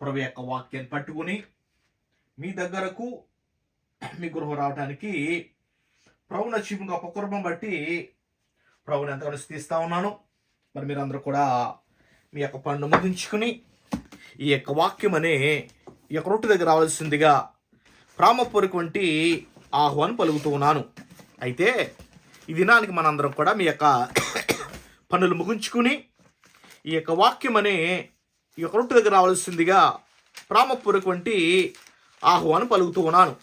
ప్రభు యొక్క వాక్యాన్ని పట్టుకుని మీ దగ్గరకు మీ గృహం రావడానికి ప్రభుని నచ్చిన గొప్ప కుటుంబం బట్టి ప్రభుని ఎంతగానో స్థిస్తా ఉన్నాను. మరి మీరందరూ కూడా మీ యొక్క పన్ను ముగించుకుని ఈ యొక్క వాక్యం అనే ఈ యొక్క రొట్టె దగ్గర రావాల్సిందిగా ప్రామపూర్వక వంటి ఆహ్వానం పలుకుతూ ఉన్నాను. అయితే ఈ దినానికి మనందరం కూడా మీ యొక్క పనులు ముగించుకుని ఈ యొక్క వాక్యం అనే ఈ యొక్క రొట్టె దగ్గర రావాల్సిందిగా ప్రామపూర్వక వంటి ఆహ్వానం పలుకుతూ ఉన్నాను.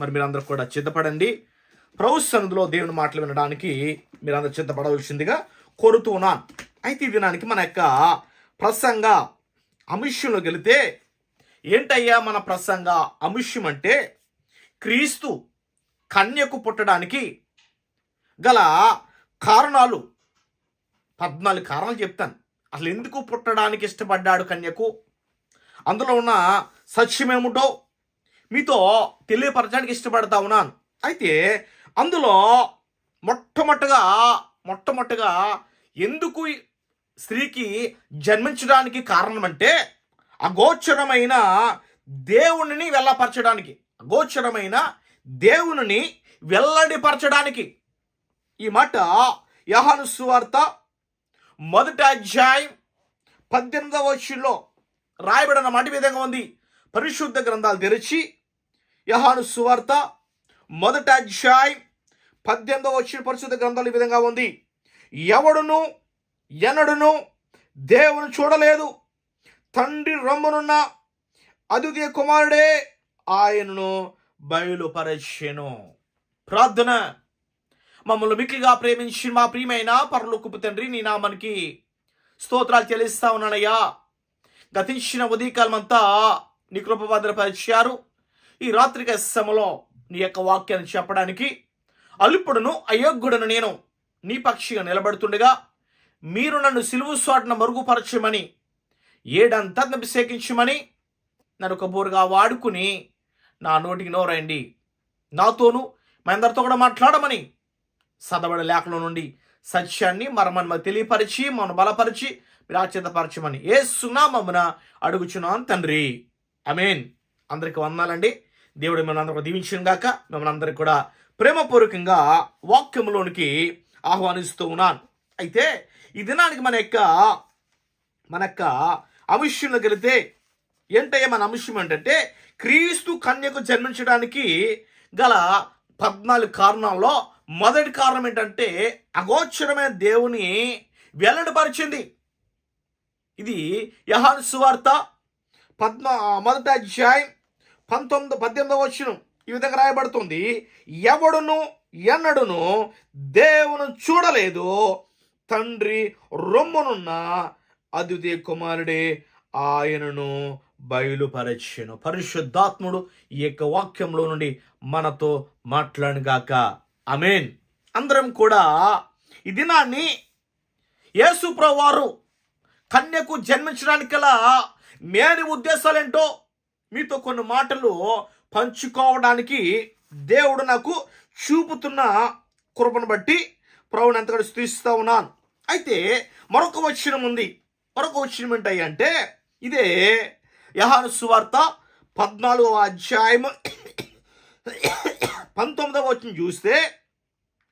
మరి మీరందరూ కూడా చిత్తపడండి. ప్రభు సన్నిధిలో దేవుని మాటలు వినడానికి మీరందరూ చిత్తపడవలసిందిగా కోరుతూ ఉన్నాను. అయితే ఈ దినానికి మన యొక్క ప్రసంగ అంశంలోకి వెళితే ఏంటయ్యా మన ప్రసంగ అముష్యం అంటే? క్రీస్తు కన్యకు పుట్టడానికి గల కారణాలు పద్నాలుగు కారణాలు చెప్తాను. అసలు ఎందుకు పుట్టడానికి ఇష్టపడ్డాడు కన్యకు? అందులో ఉన్న సత్యమేమిటో మీతో తెలియపరచడానికి ఇష్టపడతా ఉన్నాను. అయితే అందులో మొట్టమొదటిగా మొట్టమొదటిగా ఎందుకు స్త్రీకి జన్మించడానికి కారణం అంటే అగోచరమైన దేవునిని వెళ్ళపరచడానికి అగోచరమైన దేవునిని వెల్లడిపరచడానికి ఈ మాట యహాను సువార్త మొదటి అధ్యాయం పద్దెనిమిదవ వచ్చంలో రాయబడిన మాట విధంగా ఉంది. పరిశుద్ధ గ్రంథాలు తెరిచి యహాను సువార్త మొదటి అధ్యాయం పద్దెనిమిదవ వచ్చిన పరిశుద్ధ గ్రంథాలు ఈ విధంగా ఉంది. ఎవడును ఎనడును దేవుని చూడలేదు. తండ్రి రమ్మునున్న అదుగే కుమారుడే ఆయనను బయలుపరచెను. ప్రార్థన. మమ్మల్ని మిక్కిగా ప్రేమించి మా ప్రియమైన పరలోకపు తండ్రి నీ నామనికి స్తోత్రాలు చెల్లిస్తా ఉన్నానయ్యా. గతించిన ఉదయకాలం అంతా నీ కృప భద్రపరిచారు. ఈ రాత్రిక సమలో నీ యొక్క వాక్యాన్ని చెప్పడానికి అల్పుడును అయోగ్యుడను నేను నీ పక్షిగా నిలబడుతుండగా మీరు నన్ను సిలువు స్వాటన మరుగుపరచమని ఏడంతా అభిషేకించమని నన్ను ఒక బోరుగా వాడుకుని నా నోటికి నోరండి. నాతోనూ మా అందరితో కూడా మాట్లాడమని సదవడ లేఖలో నుండి సత్యాన్ని మరమన్మ తెలియపరిచి మన బలపరిచి మీరు ఆచేతపరచమని ఏ సునామమున అడుగుచున్నాను తండ్రి. అమేన్ అందరికి వందాలండి దేవుడు మిమ్మల్ని అందరూ దీవించిన గాక మిమ్మల్ని అందరికి కూడా ప్రేమపూర్వకంగా వాక్యంలోనికి ఆహ్వానిస్తూ ఉన్నాను. అయితే ఈ దినానికి మన యొక్క మన యొక్క అంశంలోకి వెళితే ఏంటయ్యే మన అంశం ఏంటంటే క్రీస్తు కన్యకు జన్మించడానికి గల పద్నాలుగు కారణాల్లో మొదటి కారణం ఏంటంటే అగోచరమైన దేవుని వెల్లడిపరిచింది. ఇది యహాన్ సువార్త పద్మ మొదటి అధ్యాయం పంతొమ్మిది పద్దెనిమిదవ వచ్చిన ఈ విధంగా రాయబడుతుంది ఎవడును ఎన్నడును దేవును చూడలేదు తండ్రి రొమ్మునున్న అదుదే కుమారుడే ఆయనను బయలుపరచను. పరిశుద్ధాత్ముడు ఈ యొక్క వాక్యంలో నుండి మనతో మాట్లాడుగాక అమేన్ అందరం కూడా ఈ దినాన్ని యేసు వారు కన్యకు జన్మించడానికి గల మేని ఉద్దేశాలేంటో మీతో కొన్ని మాటలు పంచుకోవడానికి దేవుడు నాకు చూపుతున్న కృపను బట్టి ప్రభుని ఎంతగా స్థిస్తూ ఉన్నాను. అయితే మరొక వచనం ఉంది. మరొక వచనం ఏంటి అంటే ఇదే యహాను సువార్త పద్నాలుగవ అధ్యాయం పంతొమ్మిదవ వచ్చిన చూస్తే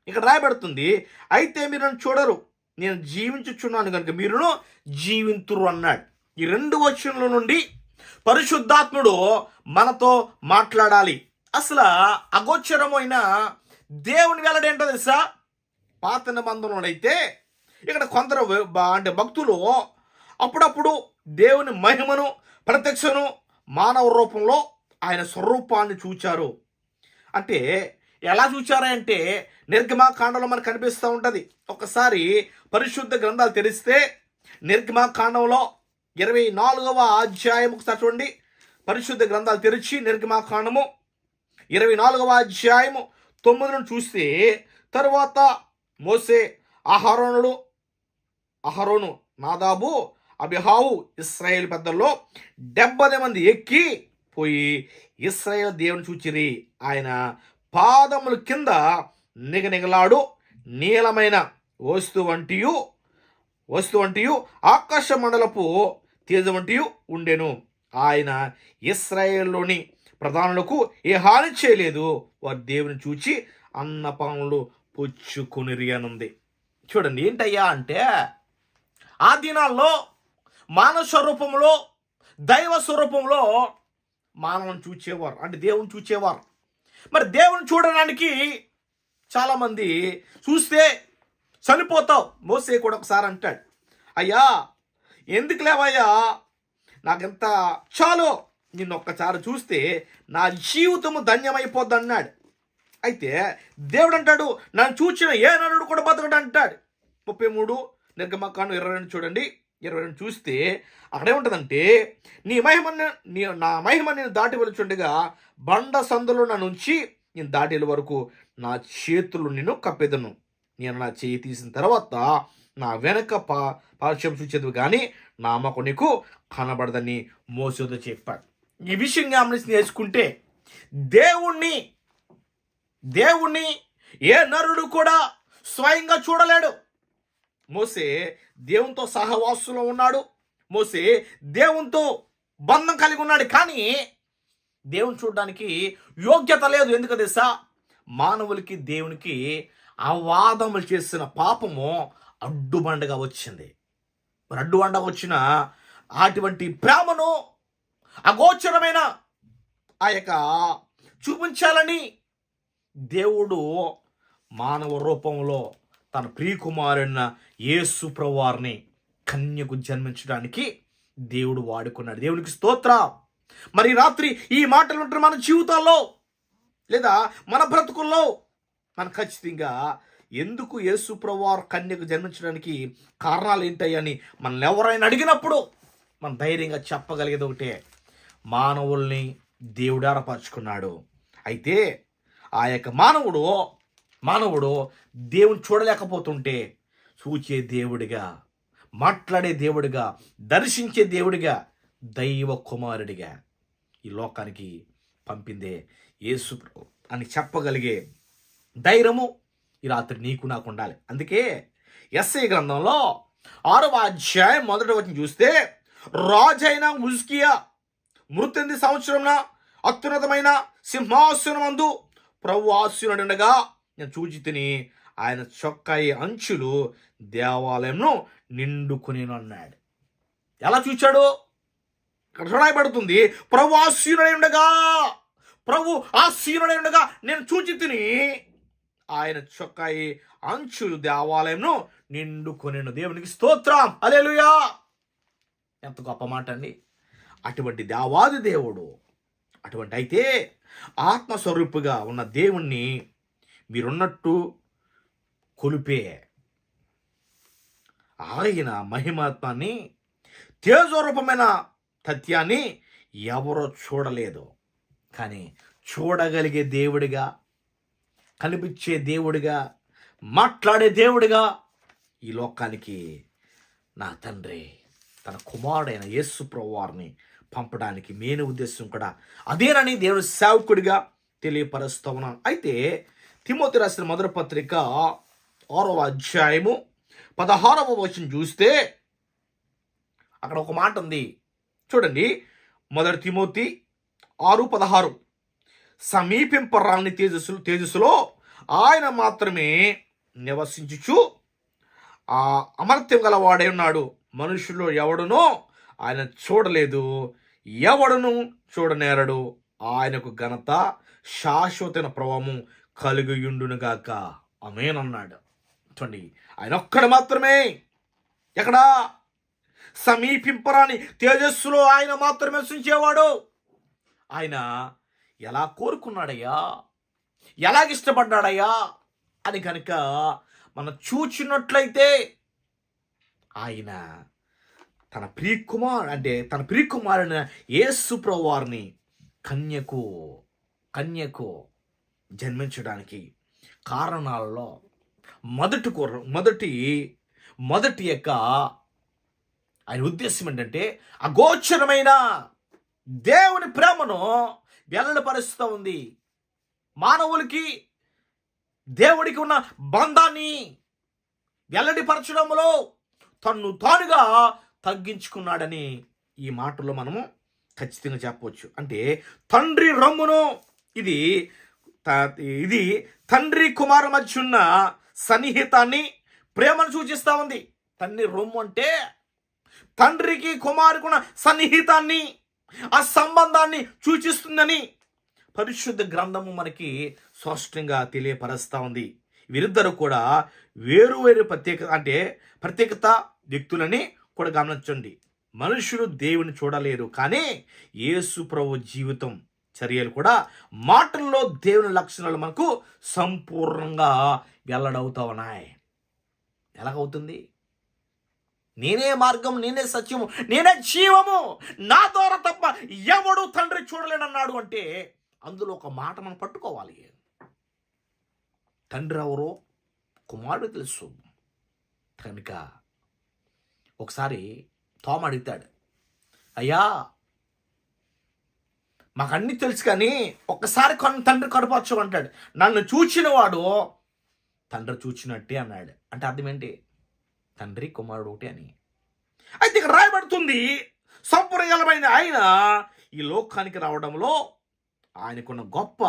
ఇక్కడ రాయబడుతుంది అయితే మీరు నన్ను చూడరు నేను జీవించుచున్నాను కనుక మీరును జీవింతురు అన్నాడు. ఈ రెండు వచనంల నుండి పరిశుద్ధాత్ముడు మనతో మాట్లాడాలి. అసలు అగోచరమైన దేవుని వెల్లడేంటో తెలుసా? పాత నిబంధనలు ఇక్కడ కొందరు అంటే భక్తులు అప్పుడప్పుడు దేవుని మహిమను ప్రత్యక్షను మానవ రూపంలో ఆయన స్వరూపాన్ని చూచారు. అంటే ఎలా చూచారంటే నిర్గమాకాండంలో మనకు కనిపిస్తూ ఉంటుంది. ఒకసారి పరిశుద్ధ గ్రంథాలు తెరిస్తే నిర్గమాకాండంలో ఇరవై నాలుగవ అధ్యాయం ఒకసారి చూడండి. పరిశుద్ధ గ్రంథాలు తెరిచి నిర్గమాకాండము ఇరవై నాలుగవ అధ్యాయము తొమ్మిదిను చూస్తే తరువాత మోసే అహరోనుడు అహరోను నాదాబు అబిహావు ఇస్రాయేల్ పెద్దల్లో డెబ్బై మంది ఎక్కి పోయి ఇస్రాయేల్ దేవుని చూచిరి. ఆయన పాదముల కింద నిగనిగలాడు నీలమైన వస్తు వంటియు వస్తు వంటియు ఆకాశ మండలపు తేజ వంటియు ఉండెను. ఆయన ఇస్రాయేల్లోని ప్రధానులకు ఏ హాని చేయలేదు. వారు దేవుని చూచి అన్న పాములు పుచ్చుకునిరి అనుంది. చూడండి ఏంటయ్యా అంటే ఆ దినాల్లో మానవ స్వరూపంలో దైవ స్వరూపంలో మానవుని చూచేవారు. అంటే దేవుని చూచేవారు. మరి దేవుని చూడడానికి చాలామంది చూస్తే చనిపోతావు. మోసే కూడా ఒకసారి అంటాడు. అయ్యా ఎందుకు లేవయ్యా? నాకెంత చాలు? నిన్ను ఒక్కసారి చూస్తే నా జీవితము ధన్యమైపోద్ది అన్నాడు అయితే దేవుడు అంటాడు నన్ను చూచిన ఏ నరుడు కూడా బతకడు అంటాడు ముప్పై మూడు నిర్గమకాండం ఇరవై రెండు చూడండి. ఇరవై రెండు చూస్తే అక్కడే ఉంటుందంటే నీ మహిమను నీ నా మహిమ నేను దాటి వెలుచుండగా బండ సందులో నా నుంచి నేను దాటేల వరకు నా చేతులు నిన్ను కప్పెదను. నేను నా చేయి తీసిన తర్వాత నా వెనక పా పార్శ్వం చూచేది కానీ నా అమ్మకు నీకు కనబడదని మోసతో చెప్పాడు. ఈ విషయం గమనించి నేర్చుకుంటే దేవుణ్ణి దేవుణ్ణి ఏ నరుడు కూడా స్వయంగా చూడలేడు. మోసే దేవునితో సహవాసులో ఉన్నాడు. మోసే దేవునితో బంధం కలిగి ఉన్నాడు. కానీ దేవుని చూడడానికి యోగ్యత లేదు. ఎందుకు తెలుసా? మానవులకి దేవునికి అవాదములు చేసిన పాపము అడ్డుబండగా వచ్చింది. మరి అడ్డుబండగా వచ్చిన అటువంటి ప్రేమను అగోచరమైన ఆ యొక్క చూపించాలని దేవుడు మానవ రూపంలో తన ప్రియకుమారున్న యేసు ప్రవారిని కన్యకు జన్మించడానికి దేవుడు వాడుకున్నాడు. దేవునికి స్తోత్ర. మరి రాత్రి ఈ మాటలు ఉంటారు మన జీవితాల్లో లేదా మన బ్రతుకుల్లో మన ఖచ్చితంగా ఎందుకు యేసు ప్రవార్ కన్యకు జన్మించడానికి కారణాలు ఏంటయ్యని మనల్ని ఎవరైనా అడిగినప్పుడు మనం ధైర్యంగా చెప్పగలిగేది ఒకటే. మానవుల్ని దేవుడు ఏర్పరచుకున్నాడు. అయితే ఆ యొక్క మానవుడు మానవుడు దేవుని చూడలేకపోతుంటే చూచే దేవుడిగా మాట్లాడే దేవుడిగా దర్శించే దేవుడిగా దైవ కుమారుడిగా ఈ లోకానికి పంపిందే యేసు అని చెప్పగలిగే ధైర్యము ఈ రాత్రి నీకు నాకు ఉండాలి. అందుకే ఎస్ఐ గ్రంథంలో ఆరవ అధ్యాయం మొదటి వచ్చిన చూస్తే రాజైన ముజ్కియా మృతెంది సంవత్సరంన అత్యున్నతమైన సింహాసనమందు ప్రభు ఆశీనుడుండగా నేను చూచి తిని ఆయన చొక్కాయి అంచులు దేవాలయంను నిండుకుని అన్నాడు ఎలా చూచాడు? ఇక్కడ చూడబడుతుంది ప్రభు ఆశీనుడై ఉండగా ప్రభు ఆశీనుడై ఉండగా నేను చూచి తిని ఆయన చొక్కాయి అంచులు దేవాలయంను నిండుకొనిను దేవునికి స్తోత్రం. అలేలుయా ఎంత గొప్ప మాట అండి. అటువంటి దేవాది దేవుడు అటువంటి అయితే ఆత్మస్వరూపుగా ఉన్న దేవుణ్ణి మీరున్నట్టు కొలిపే. ఆయన మహిమాత్మాన్ని తేజోరూపమైన తత్యాన్ని ఎవరో చూడలేదు. కానీ చూడగలిగే దేవుడిగా కనిపించే దేవుడిగా మాట్లాడే దేవుడిగా ఈ లోకానికి నా తండ్రి తన కుమారుడైన యేసు ప్రభువారిని పంపడానికి మెయిన్ ఉద్దేశం కూడా అదేనని దేవుడు సేవకుడిగా తెలియపరుస్తూ ఉన్నాను. అయితే తిమోతి రాసిన మొదటి పత్రిక ఆరవ అధ్యాయము పదహారవ వచనం చూస్తే అక్కడ ఒక మాట ఉంది. చూడండి. మొదటి తిమోతి ఆరు పదహారు. సమీపింపరాని తేజస్సు తేజస్సులో ఆయన మాత్రమే నివసించుచు ఆ అమర్త్యం గలవాడై ఉన్నాడు. మనుషుల్లో ఎవడునో ఆయన చూడలేదు. ఎవడును చూడనేరడు. ఆయనకు ఘనత శాశ్వతమైన ప్రభావము కలుగుయుండునుగాక అమేనన్నాడు చూడండి ఆయన ఒక్కడ మాత్రమే. ఎక్కడా? సమీపింపరాని తేజస్సులో ఆయన మాత్రమే సూచించేవాడు ఆయన ఎలా కోరుకున్నాడయ్యా? ఎలాగిష్టపడ్డాడయ్యా? అని కనుక మనం చూచినట్లయితే ఆయన తన ప్రియకుమార్ అంటే తన ప్రియకుమారుని యేసు ప్రభు వారిని కన్యకు కన్యకు జన్మించడానికి కారణాలలో మొదటి కూర మొదటి మొదటి యొక్క ఆయన ఉద్దేశం ఏంటంటే అగోచరమైన దేవుని ప్రేమను వెల్లడపరుస్తూ ఉంది. మానవులకి దేవుడికి ఉన్న బంధాన్ని వెల్లడిపరచడంలో తన్ను తానుగా తగ్గించుకున్నాడని ఈ మాటలో మనము ఖచ్చితంగా చెప్పవచ్చు. అంటే తండ్రి రమ్మును ఇది ఇది తండ్రి కుమారు మధ్య ఉన్న సన్నిహితాన్ని ప్రేమను సూచిస్తూ ఉంది. తండ్రి రొమ్ము అంటే తండ్రికి కుమారుకున్న సన్నిహితాన్ని ఆ సంబంధాన్ని సూచిస్తుందని పరిశుద్ధ గ్రంథము మనకి స్పష్టంగా తెలియపరుస్తూ ఉంది. వీరిద్దరు కూడా వేరు వేరు ప్రత్యేక అంటే ప్రత్యేకత వ్యక్తులని కూడా గమనించండి. మనుషులు దేవుని చూడలేరు కానీ యేసు ప్రభు జీవితం చర్యలు కూడా మాటల్లో దేవుని లక్షణాలు మనకు సంపూర్ణంగా వెల్లడవుతా ఉన్నాయి. ఎలాగవుతుంది? నేనే మార్గం నేనే సత్యము నేనే జీవము నా ద్వారా తప్ప ఎవడు తండ్రి చూడలేడన్నాడు అంటే అందులో ఒక మాట మనం పట్టుకోవాలి. తండ్రి ఎవరో? కుమారుడు తెలుసు. కనుక ఒకసారి తోమ అడుగుతాడు. అయ్యా మాకు అన్నీ తెలుసు కానీ ఒక్కసారి కొన్న తండ్రి కడపచ్చు అంటాడు. నన్ను చూచినవాడు తండ్రి చూచినట్టే అన్నాడు. అంటే అర్థం ఏంటి? తండ్రి కుమారుడు ఒకటి అని. అయితే ఇక్కడ రాయబడుతుంది సంప్రదాయమైన ఆయన ఈ లోకానికి రావడంలో ఆయనకున్న గొప్ప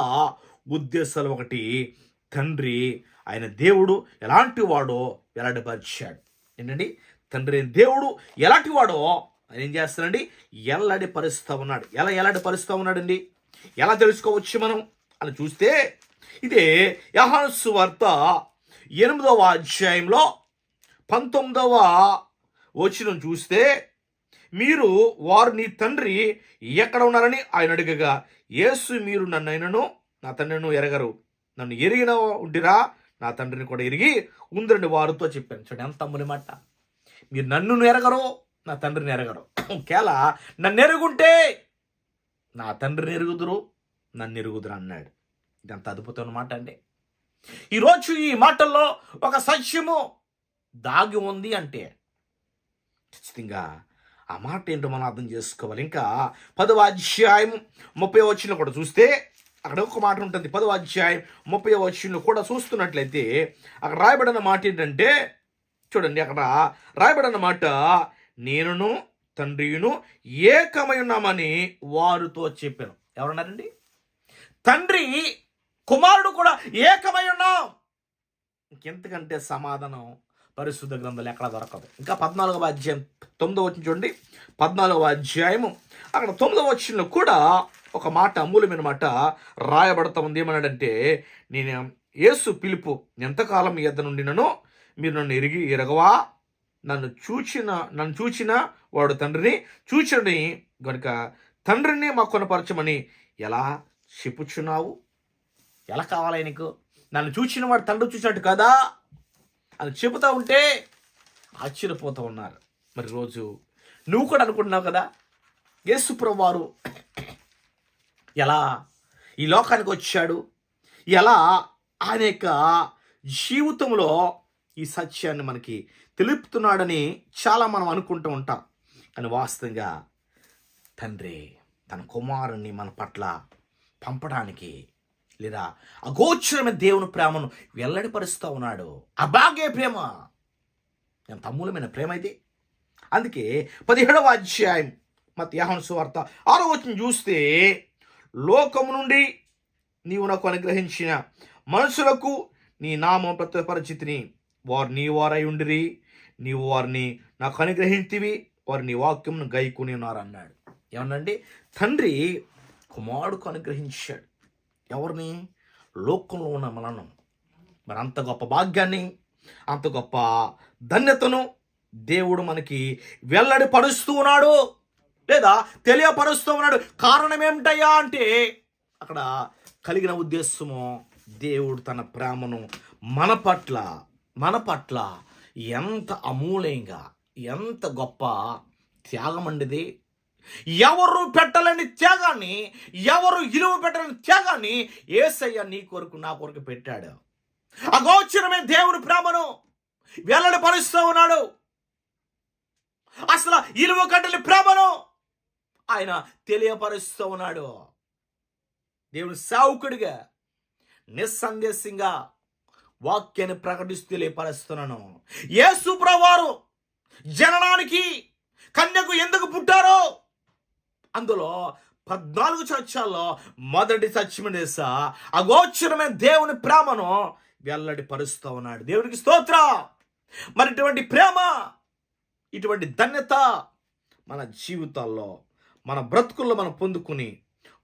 ఉద్దేశాలు ఒకటి. తండ్రి ఆయన దేవుడు ఎలాంటి వాడో వెల్లడిపరిచాడు ఏంటండి? తండ్రి దేవుడు ఎలాంటి వాడో ఆయన ఏం చేస్తానండి ఎల్లడి పరిస్థితి ఉన్నాడు? ఎలా ఎలాంటి పరిస్థితి ఉన్నాడండి? ఎలా తెలుసుకోవచ్చు మనం? అని చూస్తే ఇదే యహాన్సు వార్త ఎనిమిదవ అధ్యాయంలో పంతొమ్మిదవ వచనం చూస్తే మీరు వారు నీ తండ్రి ఎక్కడ ఉన్నారని ఆయన అడిగగా యేసు మీరు నన్ను అయినను నా తండ్రిను ఎరగరు. నన్ను ఎరిగిన ఉండిరా నా తండ్రిని కూడా ఎరిగి ఉందరండి వారితో చెప్పాను. చూడండి ఎంత తమ్ముని మాట మీరు నన్ను ఎరగరు నా తండ్రిని ఎరగరు ఒకేలా నన్ను ఎరుగుంటే నా తండ్రిని ఎరుగుదురు నన్ను ఎరుగుదురు అన్నాడు. ఇదంత అద్భుతమైన మాట అండి. ఈరోజు ఈ మాటల్లో ఒక సత్యము దాగి ఉంది అంటే ఖచ్చితంగా ఆ మాట ఏంటో మనం అర్థం చేసుకోవాలి. ఇంకా పదవ అధ్యాయం ముప్పై వచ్చిన కూడా చూస్తే అక్కడ ఒక మాట ఉంటుంది. పదవ అధ్యాయం ముప్పై వచ్చిన కూడా చూస్తున్నట్లయితే అక్కడ రాయబడిన మాట ఏంటంటే చూడండి అక్కడ రాయబడిన మాట నేనును తండ్రియును ఏకమై ఉన్నామని వారితో చెప్పాను. ఎవరన్నారండి? తండ్రి కుమారుడు కూడా ఏకమై ఉన్నాం ఇంకెంతకంటే సమాధానం పరిశుద్ధ గ్రంథాలు ఎక్కడ దొరకదు. ఇంకా పద్నాలుగవ అధ్యాయం తొమ్మిదవ వచ్చిన చూడండి. పద్నాలుగవ అధ్యాయము అక్కడ తొమ్మిదవ వచ్చిన కూడా ఒక మాట అమూల్యమైన మాట రాయబడతా ఉంది. ఏమన్నాడంటే నేను యేసు పిలుపు ఎంతకాలం ఎద్ద నుండినను మీరు నన్ను ఎరిగి ఎరగవా? నన్ను చూచిన నన్ను చూచిన వాడు తండ్రిని చూచని గనుక తండ్రిని మాకు కొనపరచమని ఎలా చెప్పుచున్నావు? ఎలా కావాలి నీకు? నన్ను చూచిన వాడు తండ్రి చూసినట్టు కదా? అని చెబుతూ ఉంటే ఆశ్చర్యపోతూ ఉన్నారు. మరి రోజు నువ్వు కూడా అనుకుంటున్నావు కదా? యేసుప్రభు వారు ఎలా ఈ లోకానికి వచ్చాడు? ఎలా ఆయన యొక్క జీవితంలో ఈ సత్యాన్ని మనకి తెలుపుతున్నాడని చాలా మనం అనుకుంటూ ఉంటాం. కానీ వాస్తవంగా తండ్రి తన కుమారుణ్ణి మన పట్ల పంపడానికి లేదా అగోచరమైన దేవుని ప్రేమను వెల్లడిపరుస్తూ ఉన్నాడు. అబాగే ప్రేమ. ఎంత అమూలమైన ప్రేమ ఇది. అందుకే పదిహేడవ అధ్యాయం మత యాహన్ సువార్త ఆరో వచ్చిన చూస్తే లోకము నుండి నీవు నాకు అనుగ్రహించిన మనుషులకు నీ నామం ప్రతిపరిచితిని వారు నీ వారై ఉండిరి నీవు వారిని నాకు అనుగ్రహించివి వారు నీ వాక్యంను గైకుని ఉన్నారు అన్నాడు ఏమన్నండి తండ్రి కుమారుడుకు అనుగ్రహించాడు. ఎవరిని? లోకంలో ఉన్న మనను మరి అంత గొప్ప భాగ్యాన్ని అంత గొప్ప ధన్యతను దేవుడు మనకి వెల్లడి పరుస్తూ ఉన్నాడు. లేదా తెలియపరుస్తూ ఉన్నాడు. కారణం ఏమిటయ్యా అంటే అక్కడ కలిగిన ఉద్దేశము దేవుడు తన ప్రేమను మన పట్ల మన పట్ల ఎంత అమూల్యంగా ఎంత గొప్ప త్యాగం అండిది. ఎవరు పెట్టలేని త్యాగాన్ని ఎవరు ఇలువ పెట్టలేని త్యాగాన్ని ఏసయ్య నీ కొరకు నా కొరకు పెట్టాడు. అగోచరమే దేవుని ప్రేమను వెల్లడి పరుస్తూ ఉన్నాడు. అసలు ఇలువ కట్టని ప్రేమను ఆయన తెలియపరుస్తూ ఉన్నాడు. దేవుడు సావుకుడిగా నిస్సందేశంగా వాక్యాన్ని ప్రకటిస్తూ తెలియపరుస్తున్నాను యేసు ప్రవారు జననానికి కన్యకు ఎందుకు పుట్టారో అందులో పద్నాలుగు చర్చాల్లో మొదటి సత్యమైన దేశ అగోచరమైన దేవుని ప్రేమను వెల్లడి పరుస్తూ ఉన్నాడు. దేవునికి స్తోత్ర. మరి ఇటువంటి ప్రేమ ఇటువంటి ధన్యత మన జీవితాల్లో మన బ్రతుకుల్లో మనం పొందుకుని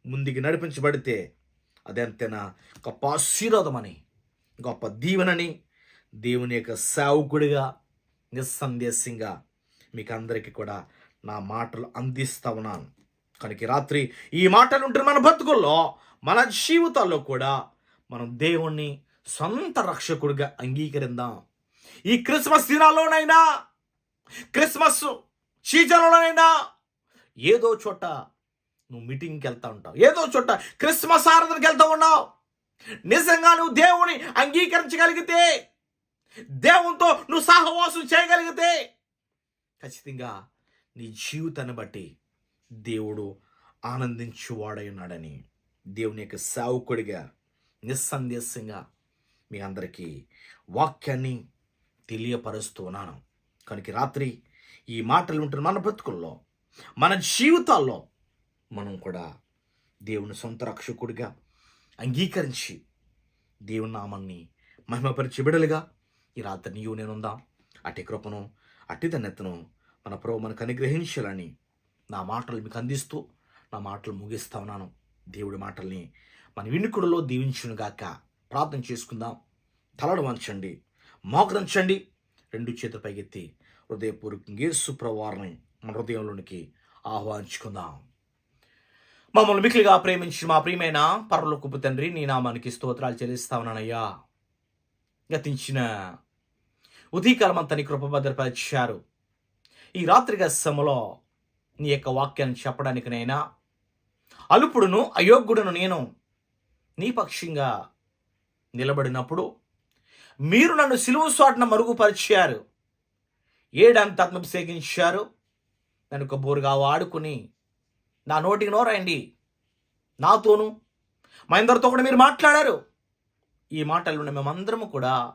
ముందుకు నడిపించబడితే అదెంతైనా గొప్ప ఆశీర్వాదమని గొప్ప దీవెనని దేవుని యొక్క సేవకుడిగా నిస్సందేశంగా మీకు అందరికీ కూడా నా మాటలు అందిస్తా ఉన్నాను. కనుక రాత్రి ఈ మాటలు ఉంటే మన బ్రతుకుల్లో మన జీవితాల్లో కూడా మనం దేవుణ్ణి సొంత రక్షకుడిగా అంగీకరిందాం ఈ క్రిస్మస్ దినాల్లోనైనా క్రిస్మస్ సీజన్లోనైనా ఏదో చోట నువ్వు మీటింగ్కి వెళ్తా ఉంటావు. ఏదో చోట క్రిస్మస్ ఆరాధనకి వెళ్తూ ఉన్నావు. నిజంగా నువ్వు దేవుని అంగీకరించగలిగితే దేవునితో నువ్వు సహవాసం చేయగలిగితే ఖచ్చితంగా నీ జీవితాన్ని బట్టి దేవుడు ఆనందించువాడై ఉన్నాడని దేవుని యొక్క సేవకుడిగా నిస్సందేశంగా మీ అందరికీ వాక్యాన్ని తెలియపరుస్తూ ఉన్నాను. కనుక రాత్రి ఈ మాటలు ఉంటున్న మన బ్రతుకుల్లో మన జీవితాల్లో మనం కూడా దేవుని సొంత రక్షకుడిగా అంగీకరించి దేవుని నామాన్ని మహిమపరిచి బిడలుగా ఈ రాత్రి నీవు నేనుందాం. అట్టి కృపను అట్టి ధన్యతను మన ప్రభు మనకు అనుగ్రహించాలని నా మాటలు మీకు అందిస్తూ నా మాటలు ముగిస్తా ఉన్నాను. దేవుడి మాటల్ని మన వినుకుడులో దీవించునుగాక ప్రార్థన చేసుకుందాం. తలడు వంచండి మోకరించండి రెండు చేతులు పైకెత్తి హృదయపూర్వకంగా సుప్రవారిని మన హృదయంలోనికి ఆహ్వానించుకుందాం. మమ్మల్ని మిక్కిలిగా ప్రేమించి మా ప్రియమైన పరలోకపు తండ్రి నీ నామానికి స్తోత్రాలు చెల్లిస్తా ఉన్నానయ్యా. గతించిన ఉదయకాలం అంతా నీ ఈ రాత్రి సమలో నీ యొక్క వాక్యాన్ని చెప్పడానికి నైనా అలుపుడును అయోగ్యుడును నేను నీ పక్షంగా నిలబడినప్పుడు మీరు నన్ను సిలువు సాటున మరుగుపరిచారు. ఏడంత ఆత్మభిషేకించారు నన్ను ఒక బోరుగా వాడుకుని నా నోటికి నోరాయండి నాతోను. మహేందర్తో కూడా మీరు మాట్లాడారు. ఈ మాటలు మేమందరము కూడా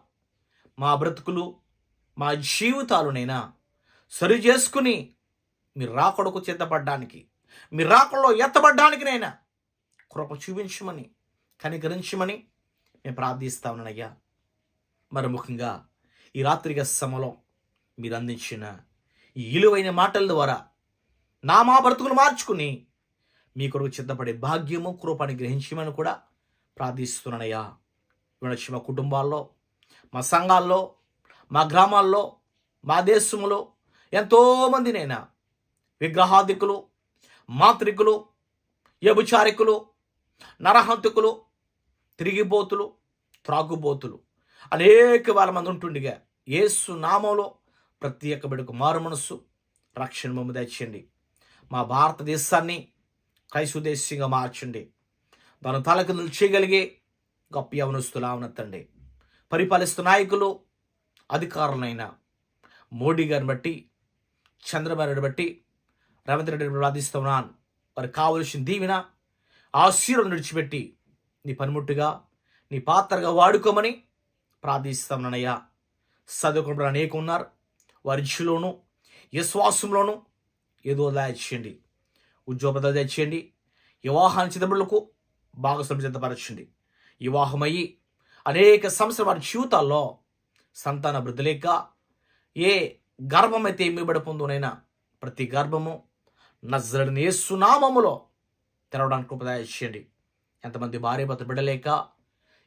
మా బ్రతుకులు మా జీవితాలునైనా సరి చేసుకుని మీరు రాకడకు చేతపడ్డానికి మీరు రాకడలో ఎత్తబడ్డానికినైనా కృప చూపించమని కనికరించమని మేము ప్రార్థిస్తా ఉన్నానయ్యా. మరి ముఖ్యంగా ఈ రాత్రిగా సమలో మీరు అందించిన ఈ ఇలువైన మాటల ద్వారా నా మా బ్రతుకులు మార్చుకుని మీ కొరకు సిద్ధపడే భాగ్యము కృపని గ్రహించమని కూడా ప్రార్థిస్తున్నానయ్యా. వినొచ్చి మా కుటుంబాల్లో మా సంఘాల్లో మా గ్రామాల్లో మా దేశంలో ఎంతోమందినైనా విగ్రహాదికులు మాత్రికులు వ్యభిచారికులు నరహంతకులు తిరిగిపోతులు త్రాగుబోతులు అనేక వేల మంది ఉంటుండగా ఏసు నామంలో ప్రతి ఒక్క మారు మనస్సు రక్షణ బొమ్మ తెచ్చండి మా భారతదేశాన్ని క్రైస్తవ దేశంగా మార్చండి. మన తలకు నిలిచేయగలిగే గొప్ప యవనస్తులు అవనెత్తండి పరిపాలిస్తున్న నాయకులు అధికారులైన మోడీ గారిని బట్టి చంద్రబాబు బట్టి రేవంత్ రెడ్డి ప్రార్థిస్తున్నాను వారికి కావలసిన దీవెన ఆశీర్వం విడిచిపెట్టి నీ పనిముట్టుగా నీ పాత్రగా వాడుకోమని ప్రార్థిస్తున్నానయ్యా చదువుకున్న అనేక ఉన్నారు. వారి ఇచ్చులోను విశ్వాసంలోను ఏదో దయచేయండి ఉద్యోగ చేయండి. వివాహాన్ని చిదంబరులకు భాగస్వామి సిద్ధపరచండి. వివాహమయ్యి అనేక సంవత్సరం వారి జీవితాల్లో సంతాన వృద్ధి లేక ఏ గర్భమైతే ఇమ్మబడి పొందునైనా ప్రతి గర్భము నజ్రుడిని ఏ సునామములో తెరవడానికి ఉపదాయ చేయండి. ఎంతమంది భార్య భర్త బిడ్డలేక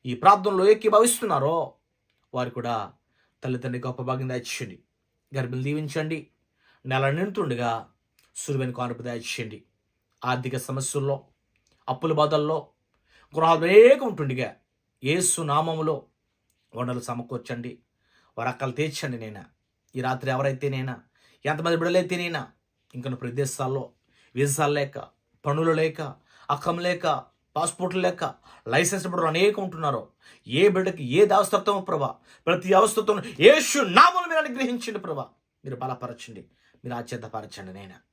ఈ ప్రార్థనలో భావిస్తున్నారో వారు కూడా తల్లిదండ్రి గొప్ప భాగ్యం దాచేయండి గర్భిణి దీవించండి. నెల నిండుతుండగా సులువైన కానుపు దాచేయండి ఆర్థిక సమస్యల్లో అప్పుల బాధల్లో గృహాలు ఉంటుండిగా ఏసు నామములో వనరులు సమకూర్చండి. వారు అక్కలు తీర్చండి నేనా. ఈ రాత్రి ఎవరైతే నేనా ఎంతమంది బిడలైతేనైనా నేనా ఇంకా ప్రదేశాల్లో వీసాలు లేక పనులు లేక అక్కం లేక పాస్పోర్ట్లు లేక లైసెన్స్ బిడ్డలు అనేక ఉంటున్నారు ఏ బిడ్డకి ఏ అవస్థత్వం ప్రభా? ప్రతి అవస్థతో యేసు నామలు మీరు అనుగ్రహించండి ప్రభా. మీరు బలపరచండి. మీరు ఆచేతపరచండి నేను.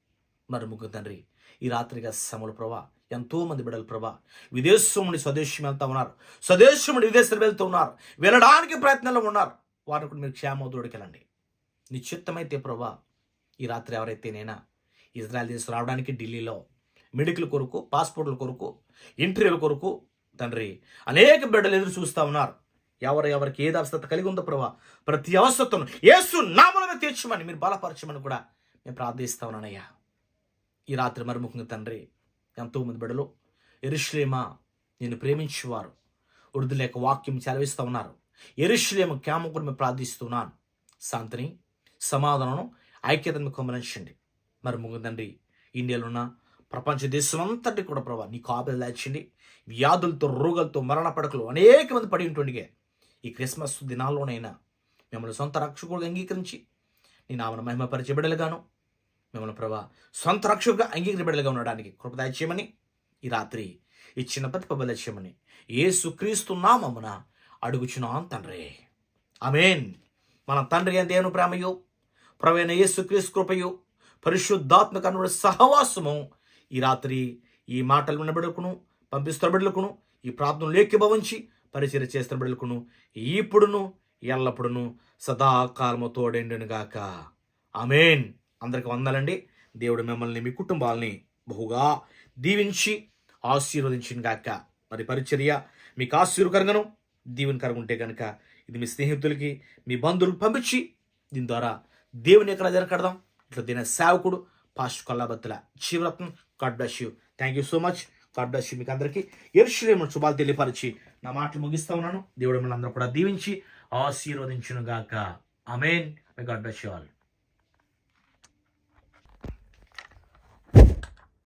మరి ముగ్గురు తండ్రి. ఈ రాత్రిగా సమల ప్రభా ఎంతో మంది బిడ్డలు ప్రభా విదేశం నుండి స్వదేశం వెళ్తా ఉన్నారు. స్వదేశం నుండి విదేశం వెళ్తూ ఉన్నారు. వెళ్ళడానికి ప్రయత్నంలో ఉన్నారు. వారిని కూడా మీరు క్షేమ దూడకెళ్ళండి నిశ్చిత్తమైతే ప్రభా ఈ రాత్రి ఎవరైతే నేనా ఇజ్రాయల్ దేశం రావడానికి ఢిల్లీలో మెడికల్ కొరకు పాస్పోర్ట్ల కొరకు ఇంటర్వ్యూల కొరకు తండ్రి అనేక బిడ్డలు ఎదురు చూస్తూ ఉన్నారు. ఎవరు ఎవరికి ఏది అవసరత కలిగి ఉందో ప్రభా ప్రతి అవసరతను ఏసు నామలను తీర్చమని మీరు బలపరచమని కూడా మేము ప్రార్థిస్తా ఉన్నానయ్యా. ఈ రాత్రి మరి తండ్రి ఎంతోమంది బిడ్డలు ఎరుశ్లేమ నేను ప్రేమించేవారు. ఉర్దు లేక వాక్యం చదివిస్తూ ఉన్నారు. ఎరుశ్లేమ క్యామ కూడా మేము ప్రార్థిస్తున్నాను. శాంతిని సమాధానం ఐక్యతను కొమరించండి మరి ముగ్గురు తండ్రి ఇండియాలో ఉన్న ప్రపంచ దేశం అంతటి కూడా ప్రభా నీ కాపులు దాచండి వ్యాధులతో రోగాలతో మరణ పడకలు అనేక మంది పడి ఉంటుండిగా. ఈ క్రిస్మస్ దినాల్లోనైనా మిమ్మల్ని సొంత రక్షకుడుగా అంగీకరించి నేను ఆమెను మహిమ బిడ్డలుగాను మిమ్మల్ని ప్రభా సొంత రక్షకుగా అంగీకరి ఉండడానికి కృపదాయ చేయమని ఈ రాత్రి ఈ చిన్న ప్రతిపబల చేయమని ఏ క్రీస్తు అడుగుచున్నాం తండ్రి. అమేన్ మన తండ్రి అని దేవుని ప్రేమయు ప్రవేణ ఏ సుక్రీస్ కృపయు పరిశుద్ధాత్మక అనుడు సహవాసము ఈ రాత్రి ఈ మాటలు విన్న పంపిస్తున్న బిడ్డలకును ఈ ప్రార్థన లేఖిభవించి పరిచయం చేస్తున్న బిడ్డలకును ఇప్పుడును ఎల్లప్పుడును సదాకాలము తోడెండునుగాక. అమేన్ అందరికి వందాలండి. దేవుడు మిమ్మల్ని మీ కుటుంబాలని బహుగా దీవించి ఆశీర్వదించిన గాక మరి పరిచర్య మీకు ఆశీర్వకరంగాను దీవెనకరంగా ఉంటే కనుక ఇది మీ స్నేహితులకి మీ బంధువులకు పంపించి దీని ద్వారా దేవుని ఎక్కడ జరగడదాం ఇట్లా దీని సేవకుడు pastor Kollabathula Shivaratnam god bless you thank you so much god bless you మీకు అందరికీ ఎరుశ్రేమ శుభాలు తెలియపరిచి నా మాటలు ముగిస్తా ఉన్నాను. దేవుడు మిమ్మల్ని అందరూ కూడా దీవించి ఆశీర్వదించిన గాక amen god bless you all